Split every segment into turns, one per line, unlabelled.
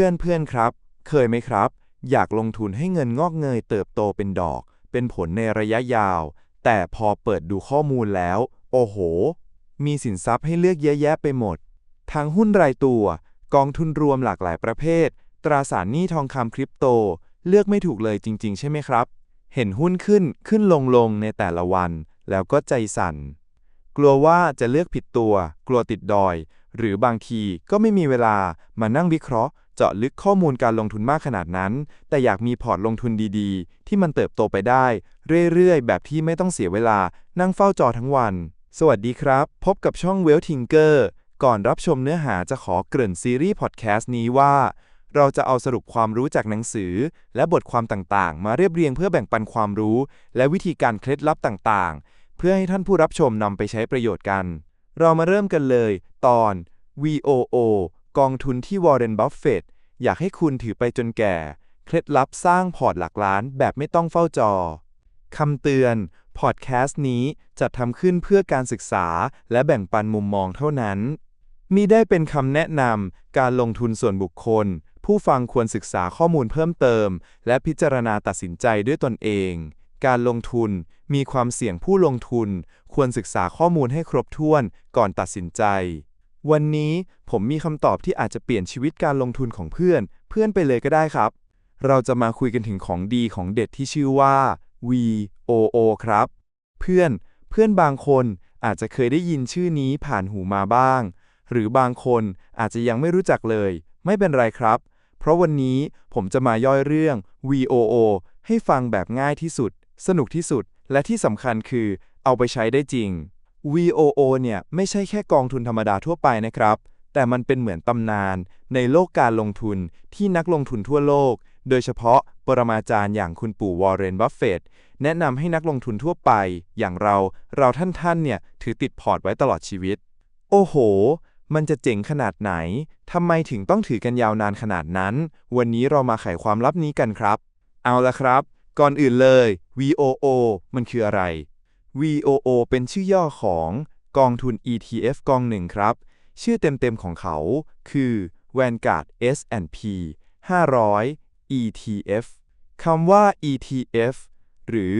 พื่อนเพื่อนครับ เคยไหมครับ อยากลงทุนให้เงินงอกเงยเติบโตเป็นดอก เป็นผลในระยะยาว แต่พอเปิดดูข้อมูลแล้ว โอ้โห มีสินทรัพย์ให้เลือกเยอะแยะไปหมด ทั้งหุ้นรายตัว กองทุนรวมหลากหลายประเภท ตราสารหนี้ทองคำคริปโต เลือกไม่ถูกเลยจริง ๆ ใช่ไหมครับ เห็นหุ้นขึ้นขึ้นลงลงในแต่ละวัน แล้วก็ใจสั่น กลัวว่าจะเลือกผิดตัว กลัวติดดอย หรือบางทีก็ไม่มีเวลามานั่งวิเคราะห์ เจาะลึกข้อมูลการลงทุนมากขนาดนั้น แต่อยากมีพอร์ตลงทุนดีๆ ที่มันเติบโตไปได้ เรื่อยๆ แบบที่ไม่ต้องเสียเวลานั่งเฝ้าจอทั้งวัน สวัสดีครับ พบกับช่อง w e l l t i n k e r ก่อนรับชมเนื้อหาจะขอเกริ่นซีรีส์พอดแคสต์นี้ว่า เราจะเอาสรุปความรู้จากหนังสือ และบทความต่างๆ มาเรียบเรียงเพื่อแบ่งปันความรู้ และวิธีการเคล็ดลับต่างๆ เพื่อให้ท่านผู้รับชมนำไปใช้ประโยชน์กัน เรามาเริ่มกันเลย ตอน VOO กองทุนที่วอร์เรนบัฟเฟตต์อยากให้คุณถือไปจนแก่ เคล็ดลับสร้างพอร์ตหลักล้านแบบไม่ต้องเฝ้าจอคำเตือน พอดแคสต์นี้จัดทำขึ้นเพื่อการศึกษาและแบ่งปันมุมมองเท่านั้นมิได้เป็นคำแนะนำการลงทุนส่วนบุคคล ผู้ฟังควรศึกษาข้อมูลเพิ่มเติม และพิจารณาตัดสินใจด้วยตนเอง การลงทุนมีความเสี่ยงผู้ลงทุน ควรศึกษาข้อมูลให้ครบถ้วนก่อนตัดสินใจ วันนี้ผมมีคำตอบที่อาจจะเปลี่ยนชีวิตการลงทุนของเพื่อน เพื่อนไปเลยก็ได้ครับ เราจะมาคุยกันถึงของดีของเด็ดที่ชื่อว่า VOO ครับ เพื่อน เพื่อนบางคนอาจจะเคยได้ยินชื่อนี้ผ่านหูมาบ้าง หรือบางคนอาจจะยังไม่รู้จักเลย ไม่เป็นไรครับ เพราะวันนี้ผมจะมาย่อยเรื่อง VOO ให้ฟังแบบง่ายที่สุด สนุกที่สุด และที่สำคัญคือเอาไปใช้ได้จริง VOO เนี่ยไม่ใช่แค่กองทุนธรรมดาทั่วไปนะครับ แต่มันเป็นเหมือนตำนาน ในโลกการลงทุนที่นักลงทุนทั่วโลก โดยเฉพาะปรมาจารย์อย่างคุณปู่วอร์เรน บัฟเฟตต์แนะนำให้นักลงทุนทั่วไป อย่างเราเราท่านๆเนี่ยถือติดพอร์ตไว้ตลอดชีวิต โอ้โห มันจะเจ๋งขนาดไหนทำไมถึงต้องถือกันยาวนานขนาดนั้น วันนี้เรามาไขความลับนี้กันครับ เอาละครับ ก่อนอื่นเลย VOO มันคืออะไร VOO เป็นชื่อย่อของกองทุน ETF กองหนึ่งครับ ชื่อเต็มๆของเขาคือ Vanguard S&P 500 ETF คำว่า ETF หรือ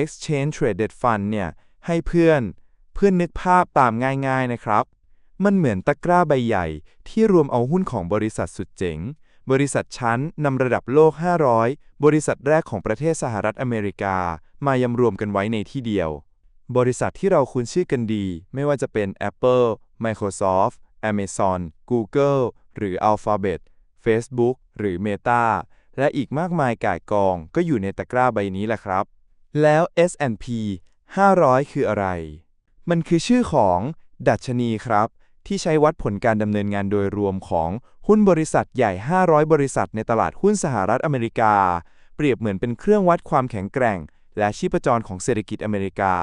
Exchange Traded Fund เนี่ย ให้เพื่อนเพื่อนนึกภาพตามง่ายๆนะครับ มันเหมือนตะกร้าใบใหญ่ที่รวมเอาหุ้นของบริษัทสุดเจ๋ง บริษัทชั้นนำระดับโลก 500 บริษัทแรกของประเทศสหรัฐอเมริกา มายำรวมกันไว้ในที่เดียว บริษัทที่เราคุ้นชื่อกันดี ไม่ว่าจะเป็น Apple Microsoft Amazon Google หรือ Alphabet Facebook หรือ Meta และอีกมากมายก่ายกองก็อยู่ในตะกร้าใบนี้แหละครับ แล้ว S&P 500 คืออะไร มันคือชื่อของ ดัชนีครับ ที่ใช้วัดผลการดำเนินงานโดยรวมของหุ้นบริษัทใหญ่ 500 บริษัทในตลาดหุ้นสหรัฐอเมริกา เปรียบเหมือนเป็นเครื่องวัดความแข็งแกร่ง และชีพจรของเศรษฐกิจอเมริกา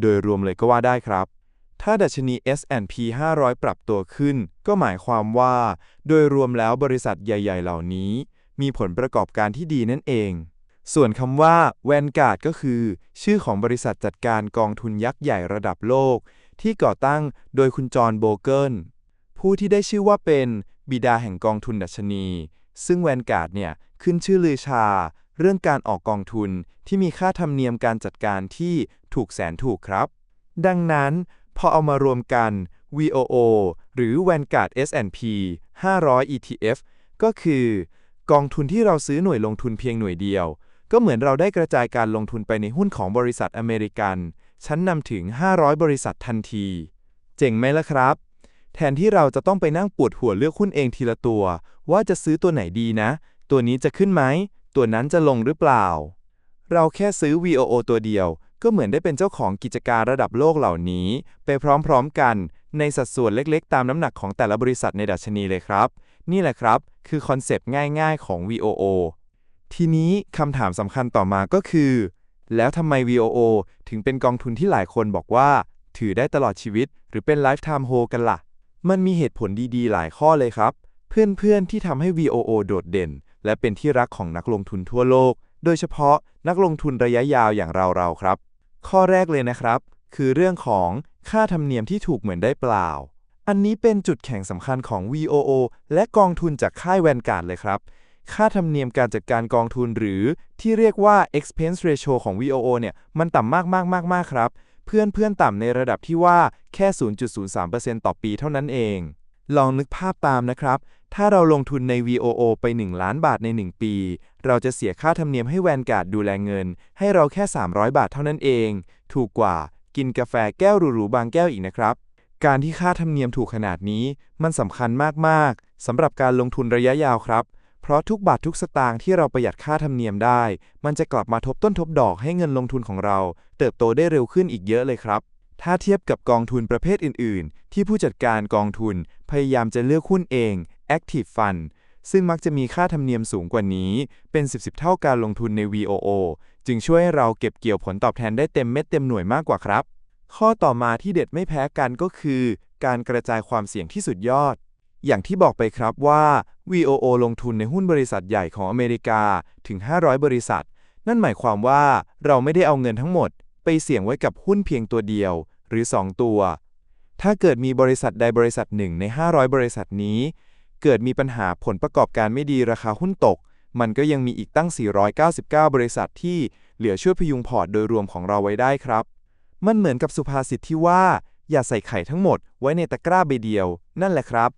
โดยรวมเลยก็ว่าได้ครับ ถ้าดัชนี S&P 500 ปรับตัวขึ้น ก็หมายความว่า โดยรวมแล้วบริษัทใหญ่ ๆ เหล่านี้ มีผลประกอบการที่ดีนั่นเอง ส่วนคำว่า Vanguard ก็คือ ชื่อของบริษัทจัดการกองทุนยักษ์ใหญ่ระดับโลก ที่ก่อตั้งโดยคุณจอห์นโบเกิลผู้ที่ได้ชื่อว่าเป็นบิดาแห่งกองทุนดัชนี ซึ่ง Vanguard เนี่ยขึ้นชื่อลือชา เรื่องการออกกองทุนที่มีค่าธรรมเนียมการจัดการที่ ถูกแสนถูกครับ ดังนั้น พอเอามารวมกัน VOO หรือ Vanguard S&P 500 ETF ก็คือ กองทุนที่เราซื้อหน่วยลงทุนเพียงหน่วยเดียว ก็เหมือนเราได้กระจายการลงทุนไปในหุ้นของบริษัทอเมริกัน ชั้นนำถึง 500 บริษัททันที เจ๋งไหมล่ะครับ แทนที่เราจะต้องไปนั่งปวดหัวเลือกหุ้นเองทีละตัว ว่าจะซื้อตัวไหนดีนะ ตัวนี้จะขึ้นไหม ตัวนั้นจะลงหรือเปล่า เราแค่ซื้อ VOO ตัวเดียว ก็เหมือนได้เป็นเจ้าของกิจการระดับโลกเหล่านี้ ไปพร้อมๆกันในสัดส่วนเล็กๆ ตามน้ำหนักของแต่ละบริษัทในดัชนีเลยครับ นี่แหละครับ คือคอนเซปต์ง่ายๆของ VOO ทีนี้คำถามสำคัญต่อมาก็คือ แล้วทำไม VOO ถึงเป็นกองทุนที่หลายคนบอกว่า ถือได้ตลอดชีวิต หรือเป็น lifetime hold กันล่ะ มันมีเหตุผลดีๆ หลายข้อเลยครับ เพื่อนๆ ที่ทำให้ VOO โดดเด่น และเป็นที่รักของนักลงทุนทั่วโลก โดยเฉพาะนักลงทุนระยะยาวอย่างเราๆ ครับ ข้อแรกเลยนะครับ คือเรื่องของค่าธรรมเนียมที่ถูกเหมือนได้เปล่า อันนี้เป็นจุดแข็งสำคัญของ VOO และกองทุนจากค่ายแวนการ์ดเลยครับ ค่าธรรมเนียมการจัดการกองทุนหรือที่เรียกว่า expense ratio ของ VOO เนี่ย มันต่ำมากมากมากมากครับ เพื่อนเพื่อนต่ำในระดับที่ว่าแค่ 0.03%ต่อปีเท่านั้นเอง ลองนึกภาพตามนะครับ ถ้าเราลงทุนใน VOO ไป 1 ล้านบาทใน 1 ปี เราจะเสียค่าธรรมเนียมให้แวนการ์ดดูแลเงิน ให้เราแค่ 300 บาทเท่านั้นเอง ถูกกว่ากินกาแฟแก้วหรูๆบางแก้วอีกนะครับ การที่ค่าธรรมเนียมถูกขนาดนี้ มันสำคัญมากๆสำหรับการลงทุนระยะยาวครับ เพราะทุกบาททุกสตางค์ที่เราประหยัดค่าธรรมเนียมได้ มันจะกลับมาทบต้นทบดอกให้เงินลงทุนของเรา เติบโตได้เร็วขึ้นอีกเยอะเลยครับถ้าเทียบกับกองทุนประเภทอื่น ๆ ที่ผู้จัดการกองทุนพยายามจะเลือกหุ้นเอง Active Fund ซึ่งมักจะมีค่าธรรมเนียมสูงกว่านี้ เป็น 10 10เท่าการลงทุนใน VOO จึงช่วยให้เราเก็บเกี่ยวผลตอบแทนได้เต็มเม็ดเต็มหน่วยมากกว่าครับ ข้อต่อมาที่เด็ดไม่แพ้กันก็คือ การกระจายความเสี่ยงที่สุดยอด อย่างที่บอกไปครับว่า VOO ลงทุนในหุ้นบริษัทใหญ่ของอเมริกาถึง 500 บริษัท นั่นหมายความว่าเราไม่ได้เอาเงินทั้งหมด ไปเสี่ยงไว้กับหุ้นเพียงตัวเดียว หรือ 2 ตัว ถ้าเกิดมีบริษัทใดบริษัทหนึ่งใน 500 บริษัทนี้ เกิดมีปัญหาผลประกอบการไม่ดีราคาหุ้นตก มันก็ยังมีอีกตั้ง 499 บริษัทที่เหลือช่วยพยุงพอร์ตโดยรวมของเราไว้ได้ครับ มันเหมือนกับสุภาษิตที่ว่า อย่าใส่ไข่ทั้งหมดไว้ในตะกร้าใบเดียว นั่นแหละครับ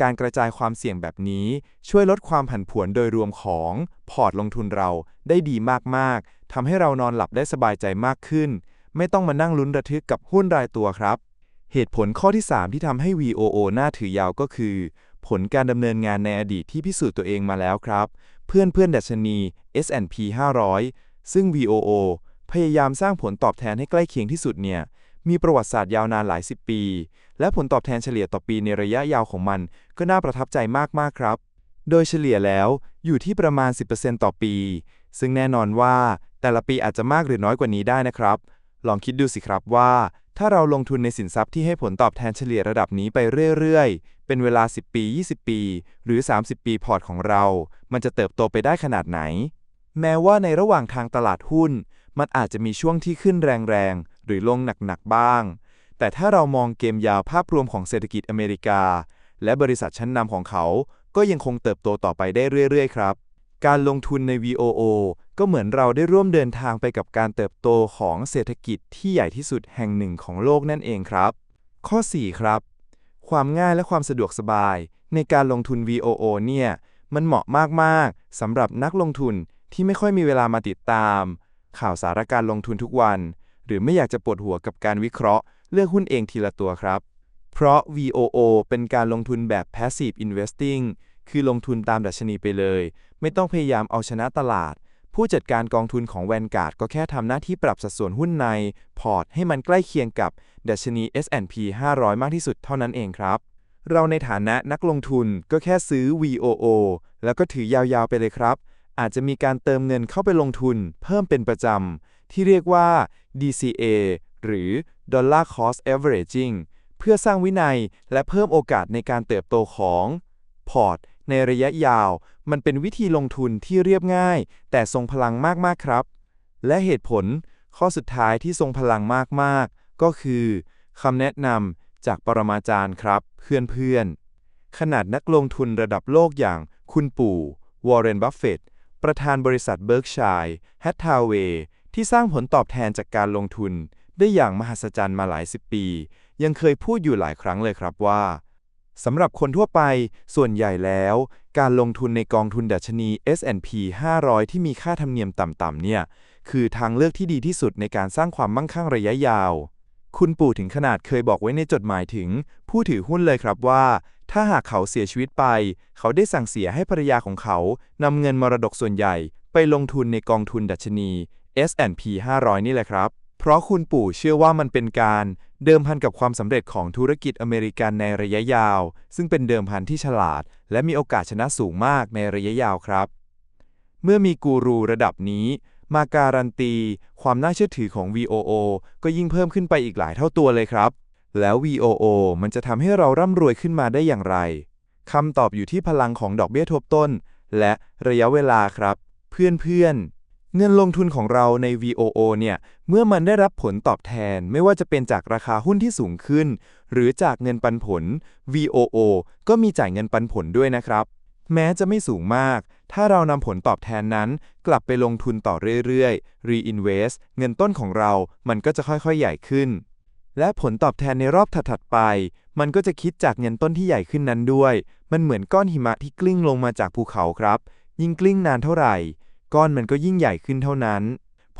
การกระจายความเสี่ยงแบบนี้ ช่วยลดความผันผวนโดยรวมของพอร์ตลงทุนเราได้ดีมากๆทำให้เรานอนหลับได้สบายใจมากขึ้น ไม่ต้องมานั่งลุ้นระทึกกับหุ้นรายตัวครับ เหตุผลข้อที่ 3 ที่ทำให้ VOO น่าถือยาวก็คือ ผลการดำเนินงานในอดีตที่พิสูจน์ตัวเองมาแล้วครับ เพื่อนเพื่อนดัชนี S&P 500 ซึ่ง VOO พยายามสร้างผลตอบแทนให้ใกล้เคียงที่สุดเนี่ย มีประวัติศาสตร์ยาวนานหลายสิบปี และผลตอบแทนเฉลี่ยต่อปีในระยะยาวของมัน ก็น่าประทับใจมากๆครับ โดยเฉลี่ยแล้วอยู่ที่ประมาณ 10%ต่อปี ซึ่งแน่นอนว่าแต่ละปีอาจจะมากหรือน้อยกว่านี้ได้นะครับ ลองคิดดูสิครับว่า ถ้าเราลงทุนในสินทรัพย์ที่ให้ผลตอบแทนเฉลี่ยระดับนี้ไปเรื่อยๆ เป็นเวลา 10 ปี 20 ปี หรือ 30 ปีพอร์ตของเรา มันจะเติบโตไปได้ขนาดไหน แม้ว่าในระหว่างทางตลาดหุ้น มันอาจจะมีช่วงที่ขึ้นแรงๆ หรือลงหนักๆ บ้าง แต่ถ้าเรามองเกมยาวภาพรวมของเศรษฐกิจอเมริกา และบริษัทชั้นนำของเขา ก็ยังคงเติบโตต่อไปได้เรื่อยๆ ครับ การลงทุนใน VOO ก็เหมือนเราได้ร่วมเดินทางไปกับการเติบโตของเศรษฐกิจที่ใหญ่ที่สุดแห่งหนึ่งของโลกนั่นเองครับ ข้อ 4 ครับ ความง่ายและความสะดวกสบาย ในการลงทุน VOO เนี่ย มันเหมาะมาก ๆสำหรับนักลงทุนที่ไม่ค่อยมีเวลามาติดตาม ข่าวสารการลงทุนทุกวัน หรือไม่อยากจะปวดหัวกับการวิเคราะห์ เลือกหุ้นเองทีละตัวครับ เพราะ VOO เป็นการลงทุนแบบ passive investing คือลงทุนตามดัชนีไปเลย ไม่ต้องพยายามเอาชนะตลาด ผู้จัดการกองทุนของแวนการ์ดก็แค่ทำหน้าที่ปรับสัดส่วนหุ้นใน พอร์ตให้มันใกล้เคียงกับดัชนี S&P 500 มากที่สุดเท่านั้นเองครับ เราในฐานะนักลงทุนก็แค่ซื้อ VOO แล้วก็ถือยาวๆไปเลยครับ อาจจะมีการเติมเงินเข้าไปลงทุน เพิ่มเป็นประจำ ที่เรียกว่า DCA หรือ Dollar Cost Averaging เพื่อสร้างวินัยและเพิ่มโอกาสในการเติบโตของพอร์ต ในระยะยาว มันเป็นวิธีลงทุนที่เรียบง่าย แต่ทรงพลังมาก ๆ ครับ และเหตุผลข้อสุดท้ายที่ทรงพลังมาก ๆ ก็คือคำแนะนำจากปรมาจารย์ครับ เพื่อนๆ ขนาดนักลงทุนระดับโลกอย่างคุณปู่วอร์เรน บัฟเฟตต์ประธานบริษัทเบิร์กชัยแฮททาวเวย์ที่สร้างผลตอบแทนจากการลงทุน ได้อย่างมหัศจรรย์มาหลายสิบปี ยังเคยพูดอยู่หลายครั้งเลยครับว่า สำหรับคนทั่วไป ส่วนใหญ่แล้ว การลงทุนในกองทุนดัชนี S&P 500 ที่มีค่าธรรมเนียมต่ำๆเนี่ย คือทางเลือกที่ดีที่สุดในการสร้างความมั่งคั่งระยะยาว คุณปู่ถึงขนาดเคยบอกไว้ในจดหมายถึง ผู้ถือหุ้นเลยครับว่า ถ้าหากเขาเสียชีวิตไป เขาได้สั่งเสียให้ภรรยาของเขานำเงินมรดกส่วนใหญ่ ไปลงทุนในกองทุนดัชนี S&P 500 นี่แหละครับ เพราะคุณปู่เชื่อว่ามันเป็นการ เดิมพันกับความสำเร็จของธุรกิจอเมริกันในระยะยาว ซึ่งเป็นเดิมพันที่ฉลาด และมีโอกาสชนะสูงมากในระยะยาวครับ เมื่อมีกูรูระดับนี้ มาการันตี ความน่าเชื่อถือของ VOO ก็ยิ่งเพิ่มขึ้นไปอีกหลายเท่าตัวเลยครับ แล้ว VOO มันจะทำให้เราร่ำรวยขึ้นมาได้อย่างไรคำตอบอยู่ที่พลังของดอกเบี้ยทบต้น และระยะเวลาครับ เพื่อนๆ เงินลงทุนของเราใน VOO เนี่ย เมื่อมันได้รับผลตอบแทนไม่ว่าจะเป็นจากราคาหุ้นที่สูงขึ้น หรือจากเงินปันผล VOO ก็มีจ่ายเงินปันผลด้วยนะครับ แม้จะไม่สูงมาก ถ้าเรานำผลตอบแทนนั้น กลับไปลงทุนต่อเรื่อยๆ reinvest เงินต้นของเรา มันก็จะค่อยๆ ใหญ่ขึ้น และผลตอบแทนในรอบถัดๆไป มันก็จะคิดจากเงินต้นที่ใหญ่ขึ้นนั้นด้วย มันเหมือนก้อนหิมะที่กลิ้งลงมาจากภูเขาครับ ยิ่งกลิ้งนานเท่าไหร่ ก้อนมันก็ยิ่งใหญ่ขึ้นเท่านั้น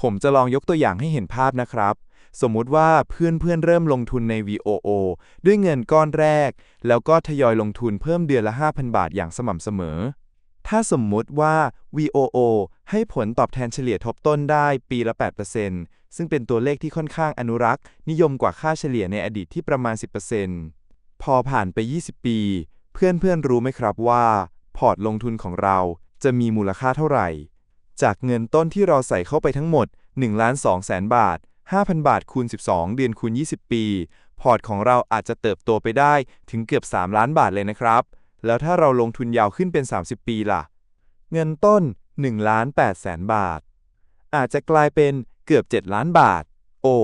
ผมจะลองยกตัวอย่างให้เห็นภาพนะครับ สมมุติว่าเพื่อนเพื่อนเริ่มลงทุนใน VOO ด้วยเงินก้อนแรก แล้วก็ทยอยลงทุนเพิ่มเดือนละ 5,000 บาทอย่างสม่ำเสมอ ถ้าสมมุติว่า VOO ให้ผลตอบแทนเฉลี่ยทบต้นได้ปีละ 8%ซึ่งเป็นตัวเลขที่ค่อนข้างอนุรักษ์ นิยมกว่าค่าเฉลี่ยในอดีตที่ประมาณ 10%พอผ่านไป 20 ปี เพื่อนๆรู้ไหมครับว่า พอร์ตลงทุนของเราจะมีมูลค่าเท่าไหร่ จากเงินต้นที่เราใส่เข้าไปทั้งหมด1ล้าน2แสนบาท 5,000 บาทคูณ 12 เดือนคูณ 20 ปี พอร์ตของเราอาจจะเติบโตไปได้ถึงเกือบ 3 ล้านบาทเลยนะครับ แล้วถ้าเราลงทุนยาวขึ้นเป็น 30 ปีล่ะ เงินต้น1ล้าน8แสนบาท อาจจะกลายเป็นเกือบ 7 ล้านบาท โอ้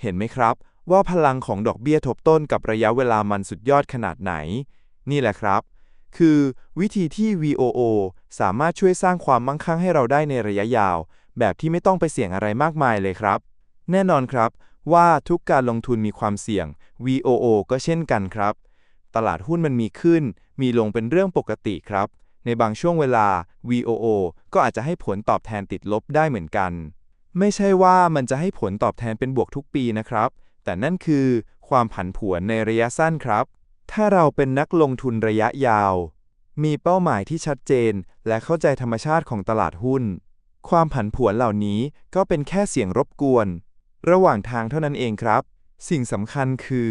เห็นไหมครับ ว่าพลังของดอกเบี้ยทบต้นกับระยะเวลามันสุดยอดขนาดไหน นี่แหละครับ คือวิธีที่ VOO สามารถช่วยสร้างความมั่งคั่งให้เราได้ในระยะยาว แบบที่ไม่ต้องไปเสี่ยงอะไรมากมายเลยครับ แน่นอนครับ ว่าทุกการลงทุนมีความเสี่ยง VOO ก็เช่นกันครับ ตลาดหุ้นมันมีขึ้น มีลงเป็นเรื่องปกติครับ ในบางช่วงเวลา VOO ก็อาจจะให้ผลตอบแทนติดลบได้เหมือนกัน ไม่ใช่ว่ามันจะให้ผลตอบแทนเป็นบวกทุกปีนะครับ แต่นั่นคือความผันผวนในระยะสั้นครับ ถ้าเราเป็นนักลงทุนระยะยาว มีเป้าหมายที่ชัดเจน และเข้าใจธรรมชาติของตลาดหุ้น ความผันผวนเหล่านี้ก็เป็นแค่เสียงรบกวน ระหว่างทางเท่านั้นเองครับ สิ่งสำคัญคือ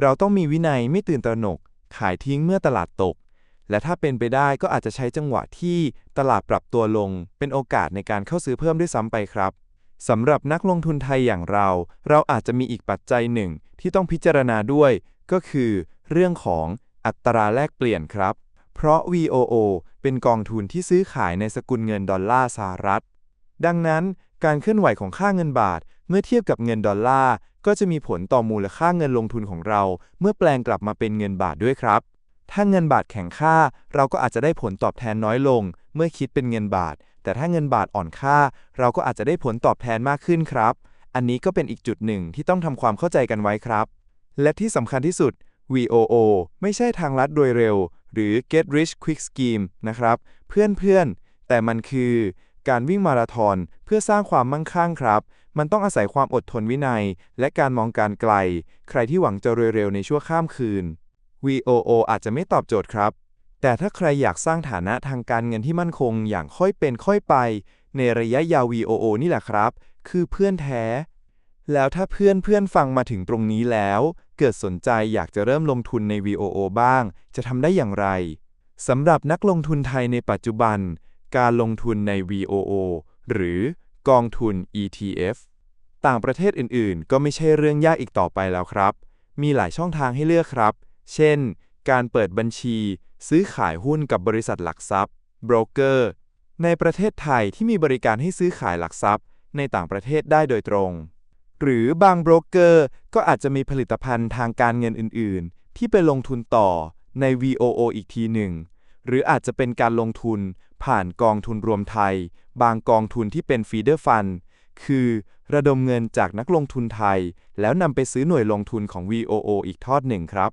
เราต้องมีวินัยไม่ตื่นตระหนก ขายทิ้งเมื่อตลาดตก และถ้าเป็นไปได้ก็อาจจะใช้จังหวะที่ตลาดปรับตัวลง เป็นโอกาสในการเข้าซื้อเพิ่มด้วยซ้ำไปครับสำหรับนักลงทุนไทยอย่างเรา เราอาจจะมีอีกปัจจัยหนึ่งที่ต้องพิจารณาด้วย ก็คือ เรื่องของอัตราแลกเปลี่ยนครับ เพราะ VOO เป็นกองทุนที่ซื้อขายในสกุลเงินดอลลาร์สหรัฐ ดังนั้นการเคลื่อนไหวของค่าเงินบาท เมื่อเทียบกับเงินดอลลาร์ก็จะมีผลต่อมูลค่าเงินลงทุนของเรา เมื่อแปลงกลับมาเป็นเงินบาทด้วยครับ ถ้าเงินบาทแข็งค่า เราก็อาจจะได้ผลตอบแทนน้อยลง เมื่อคิดเป็นเงินบาท แต่ถ้าเงินบาทอ่อนค่า เราก็อาจจะได้ผลตอบแทนมากขึ้นครับ อันนี้ก็เป็นอีกจุดหนึ่งที่ต้องทำความเข้าใจกันไว้ครับ และที่สำคัญที่สุด VOO ไม่ใช่ทางลัดโดยเร็ว หรือ get rich quick scheme นะครับ เพื่อนๆ แต่มันคือ การวิ่งมาราธอนเพื่อสร้างความมั่งคั่งครับ มันต้องอาศัยความอดทนวินัย และการมองการไกล ใครที่หวังจะรวยเร็วในชั่วข้ามคืน VOO อาจจะไม่ตอบโจทย์ครับ แต่ถ้าใครอยากสร้างฐานะทางการเงินที่มั่นคงอย่างค่อยเป็นค่อยไป ในระยะยาว VOO นี่แหละครับ คือเพื่อนแท้ แล้วถ้าเพื่อนเพื่อนฟังมาถึงตรงนี้แล้ว เกิดสนใจอยากจะเริ่มลงทุนใน VOO บ้าง จะทำได้อย่างไรสำหรับนักลงทุนไทยในปัจจุบัน การลงทุนใน VOO หรือกองทุน ETF ต่างประเทศอื่นๆ ก็ไม่ใช่เรื่องยากอีกต่อไปแล้วครับ มีหลายช่องทางให้เลือกครับ เช่น การเปิดบัญชี ซื้อขายหุ้นกับบริษัทหลักทรัพย์โบรกเกอร์ในประเทศไทยที่มีบริการให้ซื้อขายหลักทรัพย์ ในต่างประเทศได้โดยตรง หรือบางโบรกเกอร์ก็อาจจะมีผลิตภัณฑ์ทางการเงินอื่น ๆ ที่ไปลงทุนต่อใน VOO อีกทีหนึ่ง หรืออาจจะเป็นการลงทุนผ่านกองทุนรวมไทย บางกองทุนที่เป็นฟีเดอร์ฟันคือ ระดมเงินจากนักลงทุนไทย แล้วนำไปซื้อหน่วยลงทุนของ VOO อีกทอดหนึ่งครับ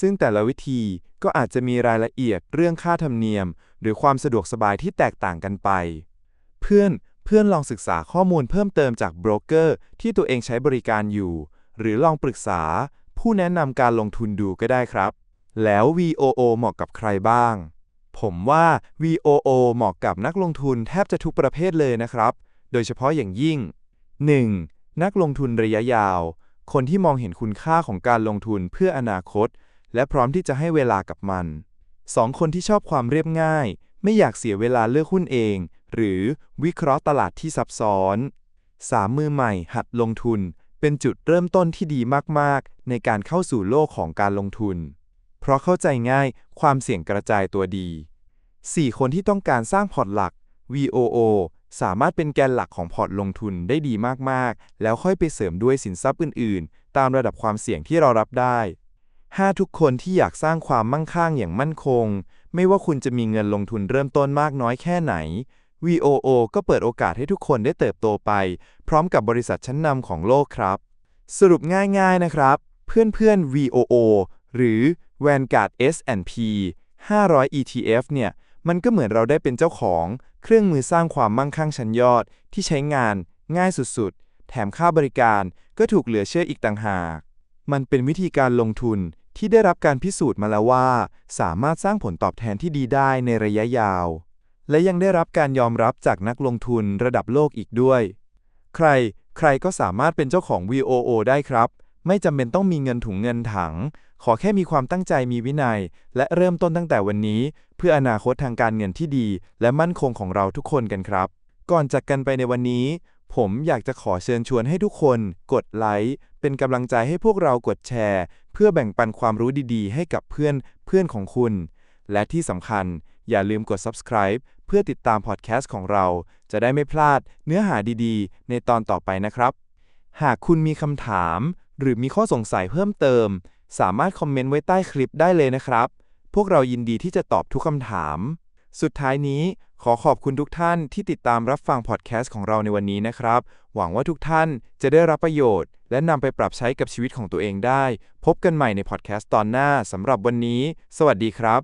ซึ่งแต่ละวิธีก็อาจจะมีรายละเอียดเรื่องค่าธรรมเนียม หรือความสะดวกสบายที่แตกต่างกันไป เพื่อน พื่อนลองศึกษาข้อมูลเพิ่มเติมจากโบรกเกอร์ที่ตัวเองใช้บริการอยู่ หรือลองปรึกษา ผู้แนะนำการลงทุนดูก็ได้ครับ แล้ว VOO เหมาะกับใครบ้าง ผมว่า VOO เหมาะกับนักลงทุนแทบจะทุกประเภทเลยนะครับ โดยเฉพาะอย่างยิ่ง 1. นักลงทุนระยะยาว คนที่มองเห็นคุณค่าของการลงทุนเพื่ออนาคต และพร้อมที่จะให้เวลากับมัน 2. คนที่ชอบความเรียบง่าย ไม่อยากเสียเวลาเลือกหุ้นเอง หรือวิเคราะห์ตลาดที่ซับซ้อน 3. มือใหม่หัดลงทุน เป็นจุดเริ่มต้นที่ดีมาก ๆ ในการเข้าสู่โลกของการลงทุน เพราะเข้าใจง่ายความเสี่ยงกระจายตัวดี 4. คนที่ต้องการสร้างพอร์ตหลัก VOO สามารถเป็นแกนหลักของพอร์ตลงทุนได้ดีมาก ๆ แล้วค่อยไปเสริมด้วยสินทรัพย์อื่น ๆ ตามระดับความเสี่ยงที่เรารับได้ 5 ทุกคนที่อยากสร้างความมั่งคั่งอย่างมั่นคง ไม่ว่าคุณจะมีเงินลงทุนเริ่มต้นมากน้อยแค่ไหน VOO ก็เปิดโอกาสให้ทุกคนได้เติบโตไป พร้อมกับบริษัทชั้นนำของโลกครับ สรุปง่ายๆนะครับ เพื่อนๆ VOO หรือ Vanguard S&P 500 ETF เนี่ยมันก็เหมือนเราได้เป็นเจ้าของ เครื่องมือสร้างความมั่งคั่งชั้นยอด ที่ใช้งานง่ายสุดๆ แถมค่าบริการก็ถูกเหลือเชื่ออีกต่างหาก มันเป็นวิธีการลงทุนที่ได้รับการพิสูจน์มาแล้วว่า สามารถสร้างผลตอบแทนที่ดีได้ในระยะยาว และยังได้รับการยอมรับจากนักลงทุนระดับโลกอีกด้วย ใคร ใครก็สามารถเป็นเจ้าของ VOO ได้ครับ ไม่จำเป็นต้องมีเงินถุงเงินถัง ขอแค่มีความตั้งใจมีวินัย และเริ่มต้นตั้งแต่วันนี้ เพื่ออนาคตทางการเงินที่ดี และมั่นคงของเราทุกคนกันครับ ก่อนจากกันไปในวันนี้ ผมอยากจะขอเชิญชวนให้ทุกคน กดไลค์เป็นกำลังใจให้พวกเรากดแชร์ เพื่อแบ่งปันความรู้ดีๆ ให้กับเพื่อนเพื่อนของคุณ และที่สำคัญ อย่าลืมกด subscribe เพื่อติดตามพอดแคสต์ของเรา จะได้ไม่พลาดเนื้อหาดีๆ ในตอนต่อไปนะครับ หากคุณมีคำถาม หรือมีข้อสงสัยเพิ่มเติม สามารถคอมเมนต์ไว้ใต้คลิปได้เลยนะครับ พวกเรายินดีที่จะตอบทุกคำถาม สุดท้ายนี้ขอขอบคุณทุกท่านที่ติดตามรับฟังพอดแคสต์ของเราในวันนี้นะครับ หวังว่าทุกท่านจะได้รับประโยชน์ และนำไปปรับใช้กับชีวิตของตัวเองได้ พบกันใหม่ในพอดแคสต์ตอนหน้าสำหรับวันนี้ สวัสดีครับ